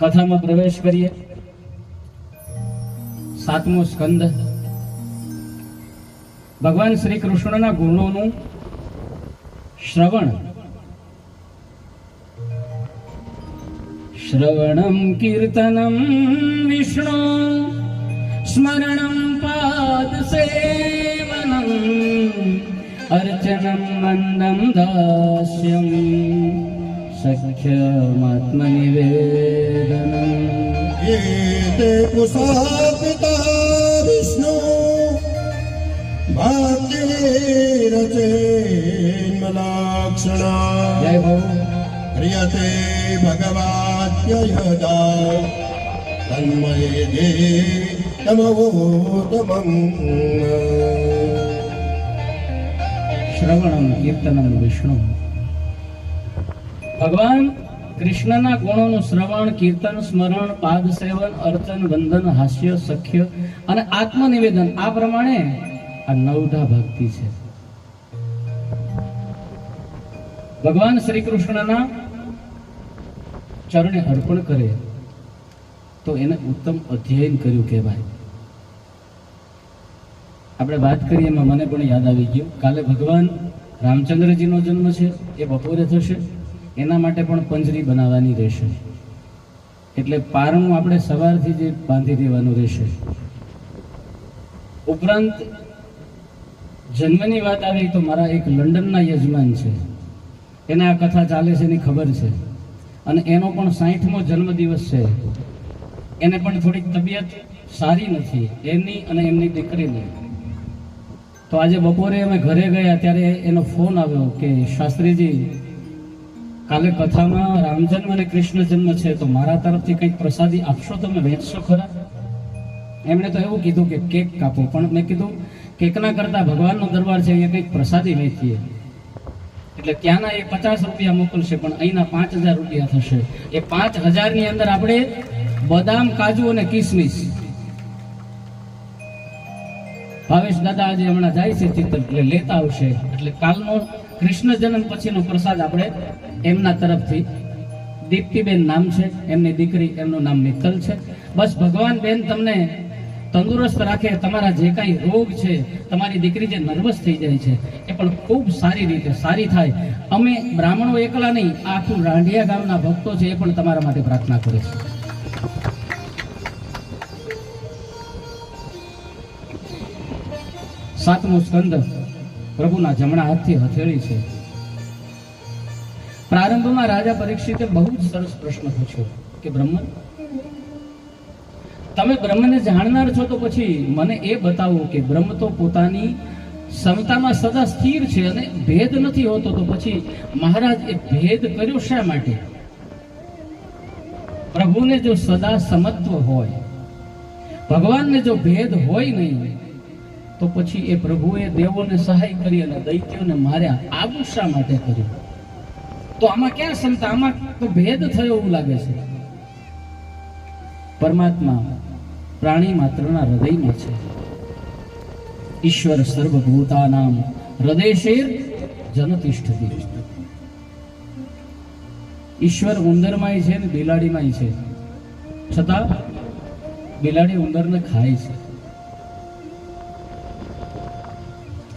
કથામાં પ્રવેશ કરીએ. સાતમો સ્કંદ. ભગવાન શ્રી કૃષ્ણના ગુણોનું શ્રવણ. શ્રવણમ કીર્તનમ વિષ્ણુ સ્મરણમ પાદ સેવનમ અર્ચનમ મંદમ દાસ્યમ. सख्यमात्मनिवेदनम् एते पुसा विष्णु भक्तिरचेन्मलाक्षणा जय भो क्रियते भगवाद्यता तन्मये देतमवोदम् श्रवणं कीर्तनं विष्णुः ભગવાન કૃષ્ણના ગુણોનું શ્રવણ, કીર્તન, સ્મરણ, પાદ સેવન, અર્ચન, વંદન, હાસ્ય, સખ્ય અને આત્મનિવેદન. આ પ્રમાણે આ નવધા ભક્તિ છે. ભગવાન શ્રી કૃષ્ણના ચરણે અર્પણ કરે તો એને ઉત્તમ અધ્યયન કર્યું કહેવાય. આપણે વાત કરીએ એમાં મને પણ યાદ આવી ગયું. કાલે ભગવાન રામચંદ્રજીનો જન્મ છે, એ બપોરે થશે. એના માટે પણ પંજરી બનાવવાની રહેશે. એટલે પારણું આપણે સવારથી જ બાંધી દેવાનું રહેશે. ઉપરાંત, જન્મની વાત આવી તો મારા એક લંડનના યજમાન છે. એને આ કથા ચાલે છે એની ખબર છે. અને એનો પણ સાહીઠમો જન્મદિવસ છે. એને પણ થોડીક તબિયત સારી નથી. એની અને એમની દીકરીની. તો આજે બપોરે અમે ઘરે ગયા ત્યારે એનો ફોન આવ્યો કે શાસ્ત્રીજી કાલે કથામાં રામજન્મ અને કૃષ્ણ જન્મ છે, તો મારા તરફથી કંઈક પ્રસાદી આપશો તમે? વેચશો ખરા? એમણે તો એવું કીધું કે કેક કાપો, પણ મેં કીધું, કેકના કરતા ભગવાનનો દરબાર છે, અહીંયા કંઈક પ્રસાદી વેચીએ. એટલે ત્યાંના એ પચાસ રૂપિયા મોકલશે, પણ અહીંના પાંચ હજાર રૂપિયા થશે. એ પાંચ હજારની અંદર આપણે બદામ, કાજુ અને કિસમિસ. ભાવેશ દાદા આજે હમણાં જાય છે ચિત્ર એટલે લેતા આવશે. એટલે કાલનો કૃષ્ણ જન્મ પછીનો પ્રસાદ આપણે એમના તરફથી. દીપ્તિબેન નામ છે, એમની દીકરી, એમનું નામ મિત્તલ છે. બસ ભગવાન બેન તમને તંદુરસ્ત રાખે, તમારા જે કાંઈ રોગ છે, તમારી દીકરી જે નર્વસ થઈ જાય છે, એ પણ ખૂબ સારી રીતે સારી થાય. અમે બ્રાહ્મણો એકલા નહીં, આખું રાંઢિયા ગામના ભક્તો છે, એ પણ તમારા માટે પ્રાર્થના કરે છે સાતમો સ્કંદ. પ્રભુના જમણા હાથથી હથેળી છે. પ્રારંભમાં રાજા પરીક્ષિતે બહુ જ સરસ પ્રશ્ન પૂછ્યો કે બ્રહ્મન, તમે બ્રહ્મને જાણનાર છો તો પછી મને એ બતાવો કે બ્રહ્મ તો પોતાની સમતામાં સદા સ્થિર છે અને ભેદ નથી હોતો તો પછી મહારાજ એ ભેદ કર્યો શા માટે? પ્રભુને જો સદા સમત્વ હોય, ભગવાનને જો ભેદ હોય નહીં તો પછી એ પ્રભુએ દેવોને સહાય કરી અને દૈત્યોને માર્યા. આવું શા માટે કર્યું? તો આમાં ક્યાં ક્ષમતા આમાં તો ભેદ થયો એવું લાગે છે. પરમાત્મા પ્રાણી માત્રના હૃદયમાં છે. ઈશ્વર સર્વભૂતાનામ હૃદયશેર જનતિષ્ઠતી. ઈશ્વર ઉંદરમાંય છે ને બિલાડીમાંય છે. છતાં બિલાડી ઉંદરને ખાય છે.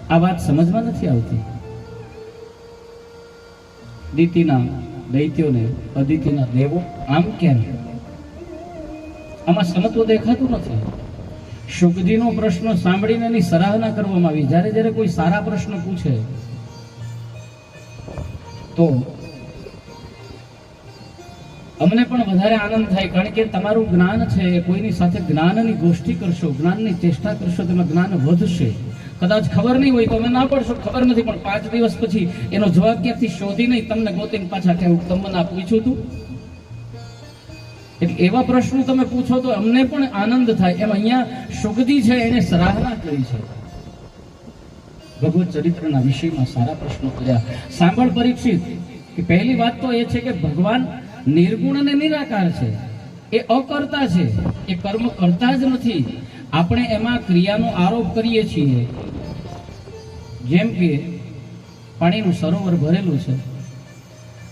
આ વાત સમજમાં નથી આવતી. દીતિના દૈત્યોને અદિતિના દેવો આમ કેમ? આમાં સમત્વ દેખાતું નથી. શુકજીનો પ્રશ્ન સાંભળીને એની સરાહના કરવામાં આવી. જ્યારે જ્યારે કોઈ સારા પ્રશ્ન પૂછે, તો અમને પણ વધારે આનંદ થાય, કારણ કે તમારું જ્ઞાન છે, કોઈની સાથે જ્ઞાનની ગોષ્ઠી કરશો, જ્ઞાનની ચેષ્ટા કરશો, તેમાં જ્ઞાન વધશે. કદાચ ખબર નહીં હોય તો અમે ના પડશો, ખબર નથી, પણ પાંચ દિવસ પછી એનો જવાબ ક્યાંથી શોધી નહીં, તમને ગોતીને પાછા કહેવું તમને આ પૂછ્યું એટલે એવા પ્રશ્નો તમે પૂછો તો અમને પણ આનંદ થાય. એમ અહીંયા સુગદી છે, એને સરાહના કરી છે. ભગવત ચરિત્રના વિષયમાં સારા પ્રશ્નો કર્યા. સાંભળ પરીક્ષિત, કે પહેલી વાત તો એ છે કે ભગવાન નિર્ગુણ અને નિરાકાર છે. એ અકર્તા છે. એ કર્મ કરતા જ નથી. આપણે એમાં ક્રિયાનો આરોપ કરીએ છીએ. જેમ કે પાણીનું સરોવર ભરેલું છે.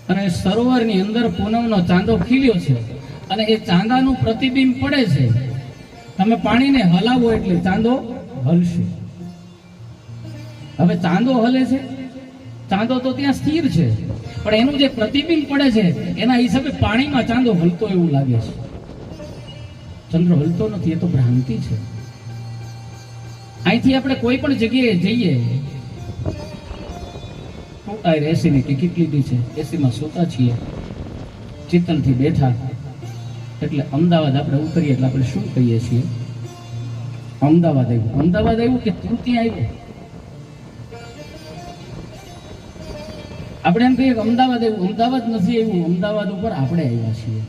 અને સરોવરની અંદર પૂનમનો ચાંદો ખીલ્યો છે. અને એ ચાંદાનું પ્રતિબિંબ પડે છે. તમે પાણીને હલાવો એટલે ચાંદો હલશે. હવે ચાંદો હલે છે. ચાંદો તો ત્યાં સ્થિર છે. પણ એનું જે પ્રતિબિંબ પડે છે, એના હિસાબે પાણીમાં ચાંદો હલતો એવું લાગે છે. ચંદ્ર હલતો નથી, એ તો ભ્રાંતિ છે. અહીંથી આપણે કોઈ પણ જગ્યાએ જઈએ એસી એસીની ટિકિટ લીધી છે. એસીમાં સોતા છીએ. ચિત્તલથી બેઠા. એટલે અમદાવાદ આપણે ઉતરીએ એટલે આપણે શું કહીએ છીએ? અમદાવાદ આવ્યું. અમદાવાદ આવ્યું કે તૃતીય આવ્યું? આપણે એમ કહીએ કે અમદાવાદ એવું, અમદાવાદ નથી એવું, અમદાવાદ ઉપર આપણે આવ્યા છીએ.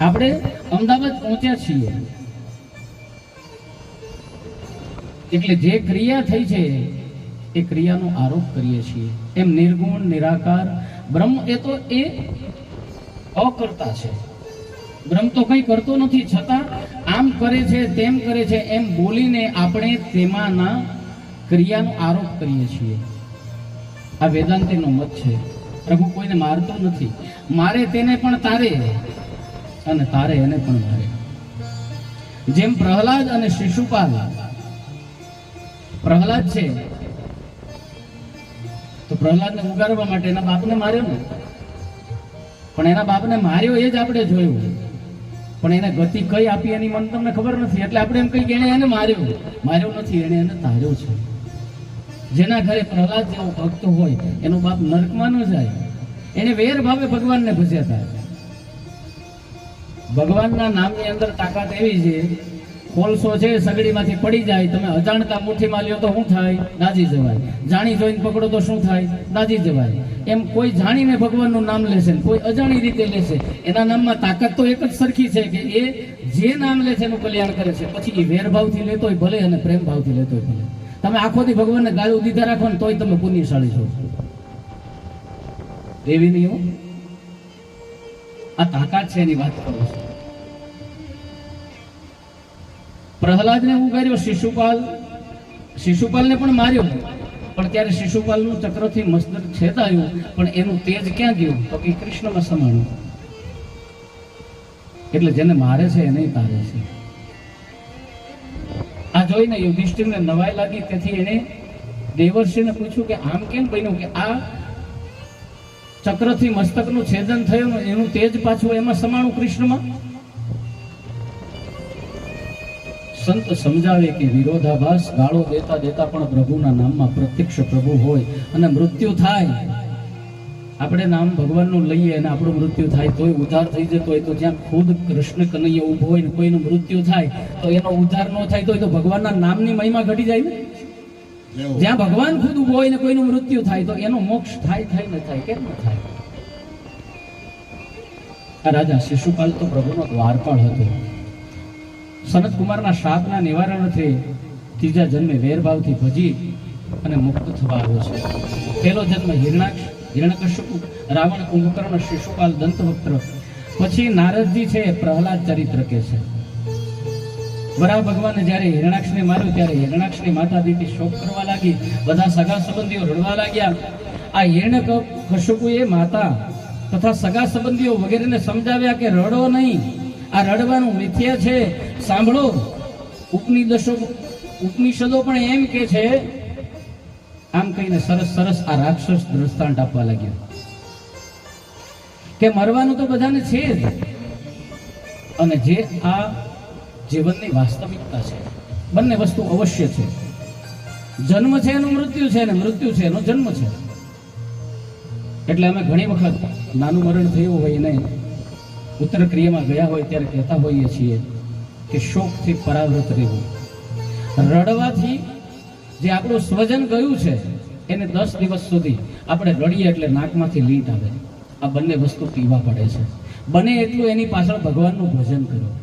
આપણે અમદાવાદ પહોંચ્યા છીએ. એટલે જે ક્રિયા થઈ છે, એ ક્રિયાનો આરોપ કરીએ છીએ. એમ નિર્ગુણ, નિરાકાર, બ્રહ્મ એ તો એ અકર્તા છે. બ્રહ્મ તો કંઈ કરતો નથી, છતાં આમ કરે છે, તેમ કરે છે, એમ બોલીને આપણે તેમાંના ક્રિયાનો આરોપ કરીએ છીએ. આ વેદાંતિનો મત છે. પ્રભુ કોઈને મારતો નથી. મારે તેને પણ તારે અને તારે એને પણ મારે. જેમ પ્રહલાદ અને શિશુપાલ, પ્રહલાદ છે, તો પ્રહલાદને ઉગારવા માટે એના બાપને માર્યો ને? પણ એના બાપને માર્યો એ જ આપણે જોયું. પણ એને ગતિ કઈ આપી એની મન તમને ખબર નથી. એટલે આપણે એમ કહી કે એણે એને માર્યો. માર્યો નથી એણે એને તાર્યો છે. જેના ઘરે પ્રહલાદ જેવો ભક્ત હોય, એનો બાપ નરકમાં ન જાય. એને વેર ભાવે ભગવાનને ભજ્યા હતા. ભગવાનના નામની અંદર તાકાત એવી છે, કોલસો છે, સગડીમાંથી પડી જાય, તમે અજાણતા મુઠ્ઠીમાં લ્યો તો શું થાય? દાજી જવાય. જાણી જોઈને પકડો તો શું થાય? દાજી જવાય. એમ કોઈ જાણીને ભગવાનનું નામ લેશે કોઈ અજાણી રીતે લેશે, એના નામમાં તાકાત તો એક જ સરખી છે કે એ જે નામ લે છે એનું કલ્યાણ કરે છે. પછી એ વેરભાવથી લેતો હોય ભલે અને પ્રેમ ભાવથી લેતો હોય ભલે. તમે આખોથી ભગવાનને ગાળું દીધા રાખો ને તોય તમે પુણ્યશાળી છો. એવી નહીં હો. આ તાકાત છે એની વાત કરું છું. પ્રહલાદને ઉગાર્યો શિશુપાલ. શિશુપાલને પણ માર્યો. પણ ત્યારે શિશુપાલનું ચક્રથી મસ્તક છેદાયું, પણ એનું તેજ ક્યાં ગયું? તો કે કૃષ્ણમાં સમાણું. એટલે જેને મારે છે, એને તારે છે. જોઈને યુધિષ્ઠિરને નવાઈ લાગી. તેથી એને દેવર્ષિને પૂછ્યું કે, આમ કેમ બન્યું? કે આ ચક્રથી મસ્તકનું છેદન થયું એનું તેજ પાછું એમાં સમાણું કૃષ્ણમાં? સંત સમજાવે કે વિરોધાભાસ ગાળો દેતા દેતા પણ પ્રભુના નામમાં પ્રત્યક્ષ પ્રભુ હોય અને મૃત્યુ થાય. આપણે નામ ભગવાનનું લઈએ અને આપણું મૃત્યુ થાય તોય ઉધાર થઈ જતો હોય તો જ્યાં ખુદ કૃષ્ણ કનૈયા ઊભો હોય ને કોઈનું મૃત્યુ થાય તો એનો ઉધાર ન થાય તો ભગવાનના નામની મહિમા ઘટી જાય ને. જ્યાં ભગવાન ખુદ ઊભો હોય ને કોઈનું મૃત્યુ થાય તો એનો મોક્ષ થાય થાય ન થાય કેમ ન થાય? આ રાજા શિશુપાલ તો પ્રભુનો દ્વારપાળ હતો. સનત કુમારના શાપના નિવારણથી ત્રીજા જન્મે વેરભાવથી ભજી અને મુક્ત થવા આવ્યો છે. પહેલો જન્મ હિરણાક્ષ હિરણ્યકશ્યપુ રાવણ કુંભકર્ણ, શિશુપાલ દંતવક્ત્ર. પછી નારદજી છે, પ્રહલાદ ચરિત્ર કે છે. વરાહ ભગવાને જ્યારે હિરણાક્ષને માર્યું, ત્યારે હિરણાક્ષની માતા દીદી શોક કરવા લાગી. બધા સગા સંબંધીઓ રડવા લાગ્યા. આ હિરણ્ય કશ્યપુએ માતા તથા સગા સંબંધીઓ વગેરેને સમજાવ્યા કે રડો નહીં. આ રડવાનું મિથ્યા છે. સાંભળો ઉપનિષદો ઉપનિષદો પણ એમ કે છે આમ કહીને સરસ સરસ આ રાક્ષસ દ્રષ્ટાંત આપવા લાગ્યો. કે મરવાનું તો બધાને છે જ. અને જે આ જીવનની વાસ્તવિકતા છે, બંને વસ્તુ અવશ્ય છે. જન્મ છે એનું મૃત્યુ છે અને મૃત્યુ છે એનો જન્મ છે. એટલે અમે ઘણી વખત નાનું મરણ થયું હોય ને, ઉત્તર ક્રિયામાં ગયા હોય ત્યારે કહેતા હોઈએ છીએ કે શોકથી પરાવૃત રહેવું. રડવાથી જે આપણું સ્વજન ગયું છે, એને દસ દિવસ સુધી આપણે રડીએ એટલે નાકમાંથી લીટ આવે. આ બંને વસ્તુ પીવા પડે છે. બને એટલું એની પાછળ ભગવાનનું ભોજન કરો.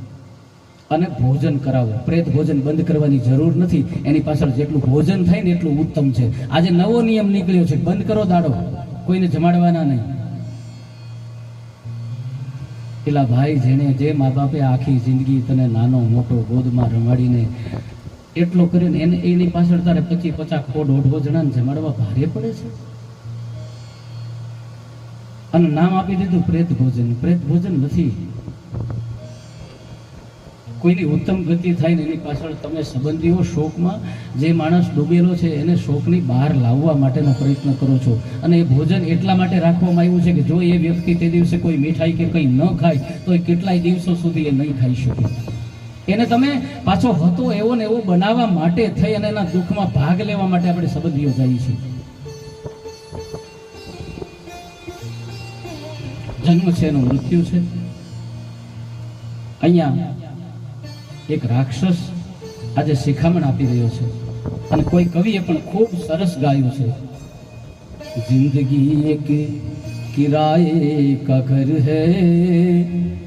અને ભોજન કરાવો. પ્રેત ભોજન બંધ કરવાની જરૂર નથી. એની પાછળ જેટલું ભોજન થાય ને એટલું ઉત્તમ છે. આજે નવો નિયમ નીકળ્યો છે. બંધ કરો દાડો. કોઈને જમાડવાના નહીં. પેલા ભાઈ જેણે જે મા બાપે આખી જિંદગી તને નાનો મોટો ગોદમાં રમાડીને એટલો કરીને એને એની પાછળ તારે પચી પચાસ સો દોઢસો જણાને જમાડવા ભારે પડે છે. અને નામ આપી દીધું પ્રેત ભોજન. પ્રેત ભોજન નથી. કોઈની ઉત્તમ ગતિ થાય ને એની પાછળ તમે સંબંધીઓ શોકમાં જે માણસ ડૂબેલો છે એને શોકની બહાર લાવવા માટેનો પ્રયત્ન કરો છો. અને એ ભોજન એટલા માટે રાખવામાં આવ્યું છે કે જો એ વ્યક્તિ તે દિવસે કોઈ મીઠાઈ કે કંઈ ન ખાય, તો એ કેટલાય દિવસો સુધી એ નહીં ખાઈ શકે. એને તમે પાછો હતો એવો ને એવો બનાવવા માટે થઈ અને એના દુઃખમાં ભાગ લેવા માટે આપણે શબ્દ યોજાઈએ છે જન્મ છે એનું, મૃત્યુ છે. અહીંયા એક રાક્ષસ આજે શિખામણ આપી રહ્યો છે. અને કોઈ કવિએ પણ ખૂબ સરસ ગાયું છે. જિંદગી એક કિરાએ કા ઘર હૈ?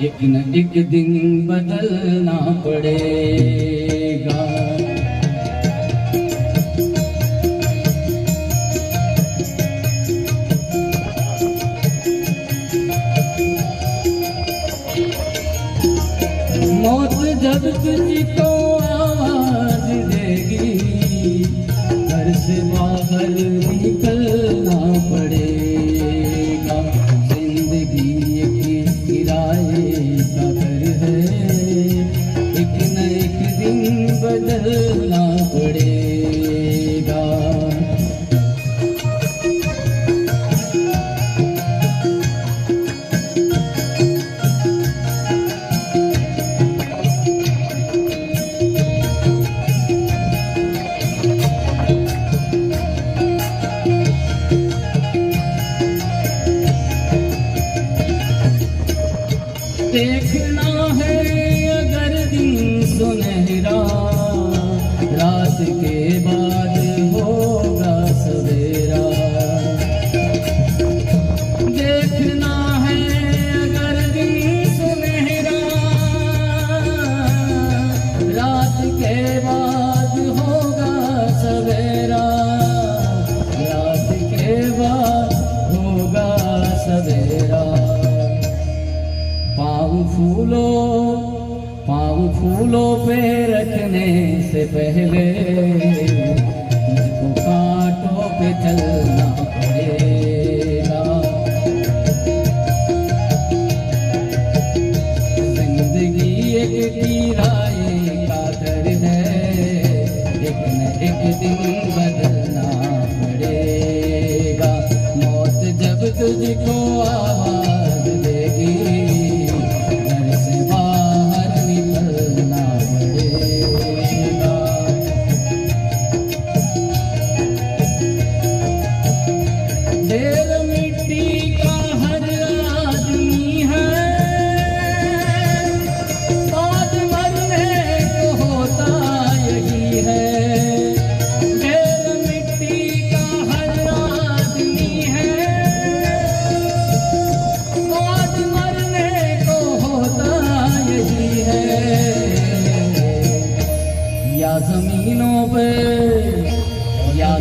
एक न एक दिन बदलना पड़ेगा से पहले मुझको कांटों पे चलना पड़ेगा जिंदगी एक किराए का घर है एक न एक दिन बदलना पड़ेगा मौत जब तुझको आवाज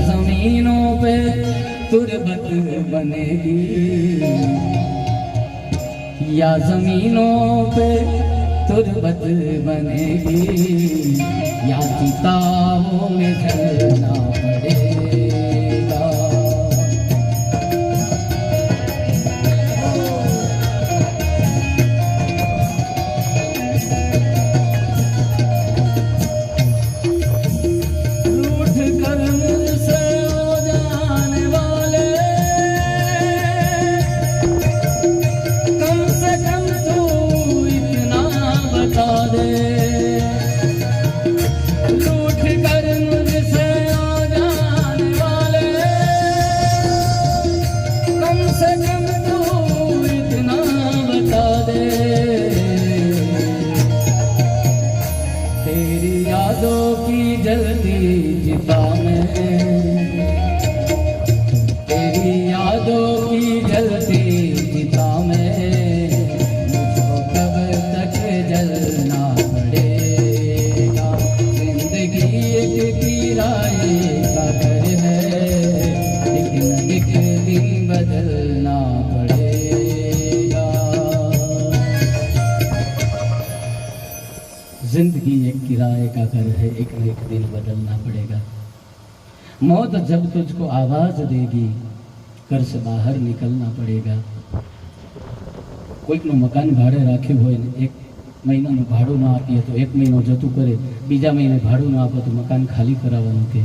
जमीनों पे तुरबत बनेगी या जमीनों पे तुरबत बनेगी या किताबों में चलना पड़ेगा जिंदगी एक किराए का घर है एक न एक दिन बदलना पड़ेगा मौत जब तुझको आवाज देगी घर से બહાર निकलना पड़ेगा કોઈકનું મકાન ભાડે રાખ્યું હોય ને એક મહિનાનું ભાડું ના આપીએ તો એક મહિનો જતું કરે બીજા મહિને ભાડું ના આપો તો મકાન ખાલી કરાવવાનું કે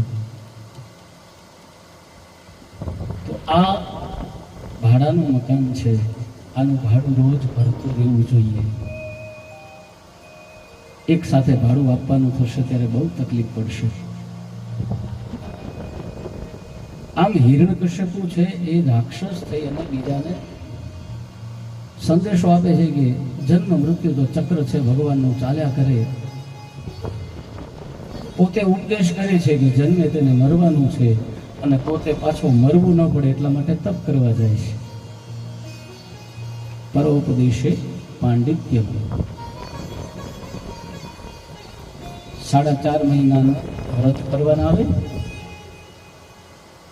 તો આ ભાડાનું મકાન છે આનું ભાડું રોજ ભરતું રહેવું જોઈએ એક સાથે ભાડું આપવાનું થશે ત્યારે બહુ તકલીફ પડશે. આમ હિરણ્યકશ્યપુ છે એ રાક્ષસ થઈ અને બીજાને સંદેશો આપે છે કે જન્મ મૃત્યુ તો ચક્ર છે, ભગવાનનું ચાલ્યા કરે. પોતે ઉપદેશ કરે છે કે જન્મે તેને મરવાનું છે અને પોતે પાછો મરવું ન પડે એટલા માટે તપ કરવા જાય છે. પરોપદેશે પાંડિત્ય સાડા ચાર મહિનાનું વ્રત કરવાના આવે?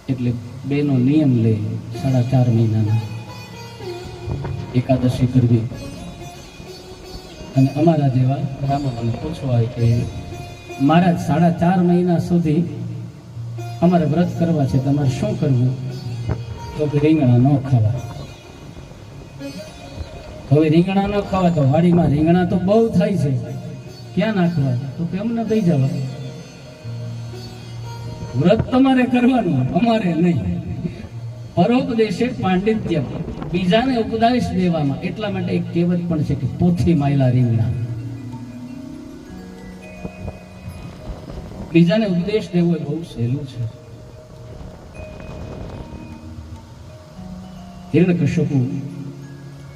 એટલે બેનો નિયમ લે સાડા ચાર મહિનાના. એકાદશી કરવી. અને અમારા જેવા બ્રાહ્મણોને પૂછવા કે મારા સાડા ચાર મહિના સુધી અમારે વ્રત કરવા છે, તમારે શું કરવું? તો કે રીંગણા ન ખાવા. હવે રીંગણા ન ખાવા તો વાડીમાં રીંગણા તો બહુ થાય છે. ક્યાં નાખવા? તો કે અમને દઈ જવા. વ્રત તમારે કરવાનું, અમારે નહીં. પરોપદેશે પાંડિત્ય બીજાને ઉપદેશ દેવામાં. એટલા માટે એક કહેવત પણ છે કે પોથી માયલા રીંગણા. બીજાને ઉપદેશ દેવો એ બહુ સહેલું છે. હિરણ્યકશ્યપુ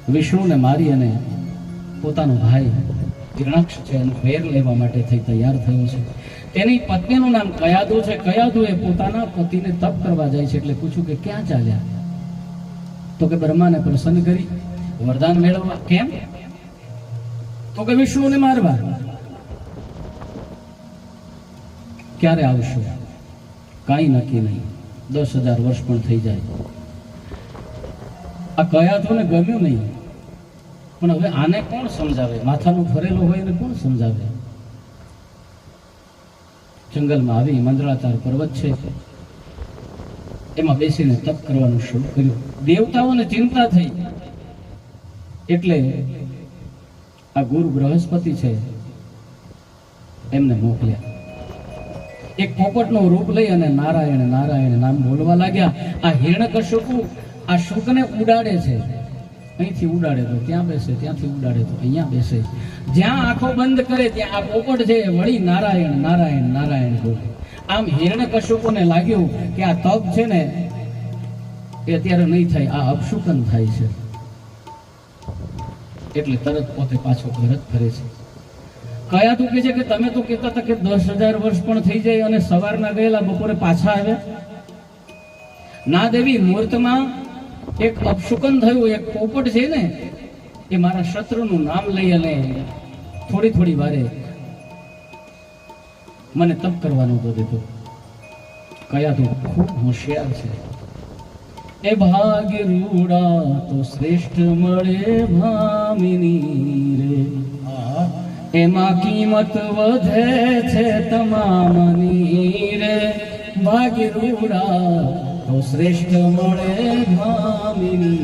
વિષ્ણુને મારી અને પોતાનો ભાઈ હિરણાક્ષ છે એનો વેર લેવા માટે થઈ તૈયાર થયો છે. તેની પત્નીનું નામ કયાદુ છે. કયાદુ એ પોતાના પતિને તપ કરવા જાય છે એટલે પૂછ્યું કે ક્યાં ચાલ્યા? તો કે બ્રહ્માને પ્રસન્ન કરી, વરદાન મેળવવા. કેમ? તો કે વિષ્ણુને મારવા. ક્યારે આવશો? કાંઈ નક્કી નહીં. દસ હજાર વર્ષ પણ થઈ જાય. આ કયા તો ગમ્યું નહીં. પણ હવે આને કોણ સમજાવે? માથાનું ફરેલું હોય એને કોણ સમજાવે? જંગલમાં આવી મંદરાચાર પર્વત છે. એમાં બેસીને તપ કરવાનું શરૂ કર્યું. દેવતાઓને ચિંતા થઈ. એટલે આ ગુરુ બૃહસ્પતિ છે, એમને મોકલ્યા. એક પોપટનું રૂપ લઈ અને નારાયણ નારાયણ નામ બોલવા લાગ્યા. આ હિરણ્યકશ્યપુ આ શુકને ઉડાડે છે. અહીંથી ઉડાડે તો ત્યાં બેસે, ત્યાંથી ઉડાડે તો અહીંયા બેસે. જ્યાં આંખો બંધ કરે ત્યાં આ પોપટ છે, વળી નારાયણ નારાયણ નારાયણ બોલે. આમ હિરણ્યકશ્યપુને લાગ્યું કે આ તપ છે ને, એ અત્યારે નહીં થાય, આ અપશુકન થાય છે. એટલે તરત પોતે પાછો ભરત ફરે છે. કયા તું કે છે કે તમે તો કહેતા હતા કે દસ હજાર વર્ષ પણ થઈ જાય અને સવારના ગયેલા બપોરે પાછા આવે ના દેવી મુહૂર્તમાં એક અપશુકન થયું, એક પોપટ છે ને, એ મારા શત્રુનું નામ લઈ અને થોડી થોડી વારે મને તપ કરવાનું તો દીધું. કયા તું ખૂબ હોશિયાર છે. એ ભાગ રૂડા તો શ્રેષ્ઠ મળે ભામિની રે. એમાં કિંમત વધે છે તમામની રે. ભાગ રૂડા તો શ્રેષ્ઠ મળે ભામિની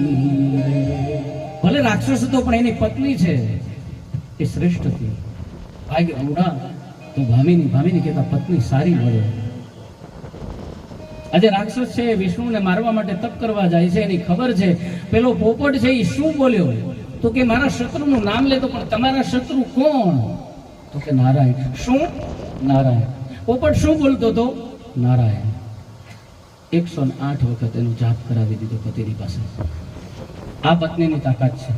ભલે રાક્ષસ હતો પણ એની પત્ની છે. એ શ્રેષ્ઠ હતી. ભાગ્ય રૂડા તો ભામિની ભામિની કહેતા પત્ની સારી મળે. આજે રાક્ષસ છે વિષ્ણુને મારવા માટે તપ કરવા જાય છે, એની ખબર છે. પેલો પોપટ છે એ શું બોલ્યો? તો કે મારા શત્રુનું નામ લેતો, પણ તમારા શત્રુ કોણ? તો કે નારાયણ. શું? નારાયણ. પોપટ શું બોલતો હતો? નારાયણ. એકસો ને આઠ વખત એનો જાપ કરાવી દીધો પતિની પાસે. આ પત્નીની તાકાત છે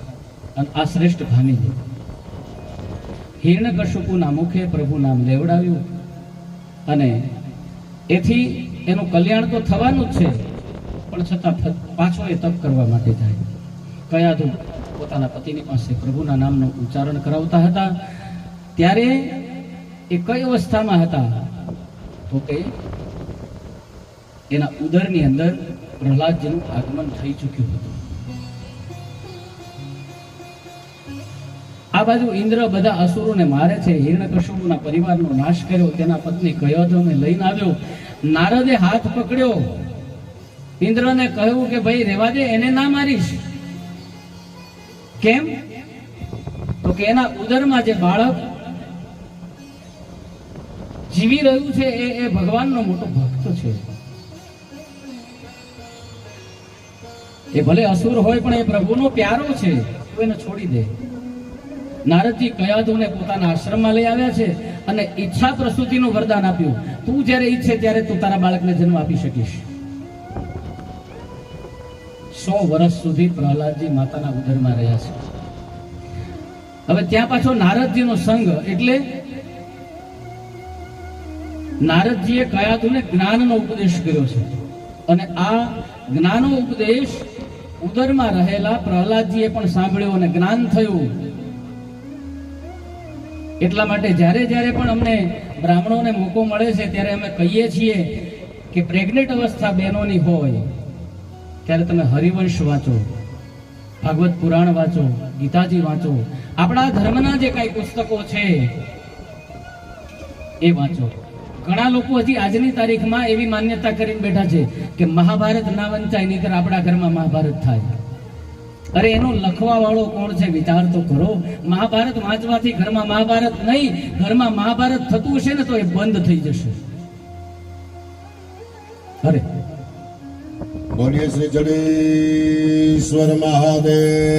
અને આ શ્રેષ્ઠ ભામી હિરણ્યકશ્યપુના મુખે પ્રભુ નામ લેવડાવ્યું અને એથી એનું કલ્યાણ તો થવાનું જ છે, પણ છતાં પાછો એ તપ કરવા માટે જાય. કયા દુઃખ પોતાના પતિની પાસે પ્રભુના નામનું ઉચ્ચારણ કરાવતા હતા, ત્યારે એ કઈ અવસ્થામાં હતા? તો કે એના ઉદરની અંદર પ્રહલાદજીનું આગમન થઈ ચૂક્યું હતું. આ બાજુ ઇન્દ્ર બધા અસુરોને મારે છે. હિરણ્યકશ્યપુના પરિવારનો નાશ કર્યો. તેના પત્ની કયોધને લઈને આવ્યો. નારદે હાથ પકડ્યો. ઇન્દ્રને કહ્યું કે, ભાઈ રેવા દે એને ના મારીશ. કેમ? તો કે એના ઉદરમાં જે બાળક જીવી રહ્યું છે, એ એ ભગવાનનો મોટો ભક્ત છે. એ ભલે અસુર હોય પણ એ પ્રભુનો પ્યારો છે, તો એને છોડી દે. નારદજી કયાદુને પોતાના આશ્રમમાં લઈ આવ્યા છે અને ઈચ્છા પ્રસૂતિનું વરદાન આપ્યું. તું જ્યારે ઈચ્છે ત્યારે તું તારા બાળકને જન્મ આપી શકીશ. સો વર્ષ સુધી પ્રહલાદજી માતાના ઉદરમાં રહ્યા છે. હવે ત્યાં પાછો નારદજીનો સંઘ એટલે નારદજીએ કયાદુને જ્ઞાનનો ઉપદેશ કર્યો છે. અને આ જ્ઞાનનો ઉપદેશ ઉદરમાં રહેલા પ્રહલાદજીએ પણ સાંભળ્યું અને જ્ઞાન થયું. એટલા માટે જ્યારે જ્યારે પણ અમને બ્રાહ્મણોને મોકો મળે છે, ત્યારે અમે કહીએ છીએ કે પ્રેગ્નેન્ટ અવસ્થા બહેનોની હોય, ત્યારે તમે હરિવંશ વાંચો, ભાગવત પુરાણ વાંચો, ગીતાજી વાંચો, આપણા ધર્મના જે કાંઈ પુસ્તકો છે, એ વાંચો. ઘણા લોકો હજી આજની તારીખમાં એવી માન્યતા કરીને બેઠા છે કે મહાભારત ના વંચાય, નહીતર આપણા ઘરમાં મહાભારત થાય. અરે એનો લખવા વાળો કોણ છે? વિચાર તો કરો. મહાભારત વાંચવાથી ઘરમાં મહાભારત નહીં, ઘરમાં મહાભારત થતું હશે ને તો એ બંધ થઈ જશે. અરે. બોલીએ શ્રી જડેશ્વર મહાદેવ.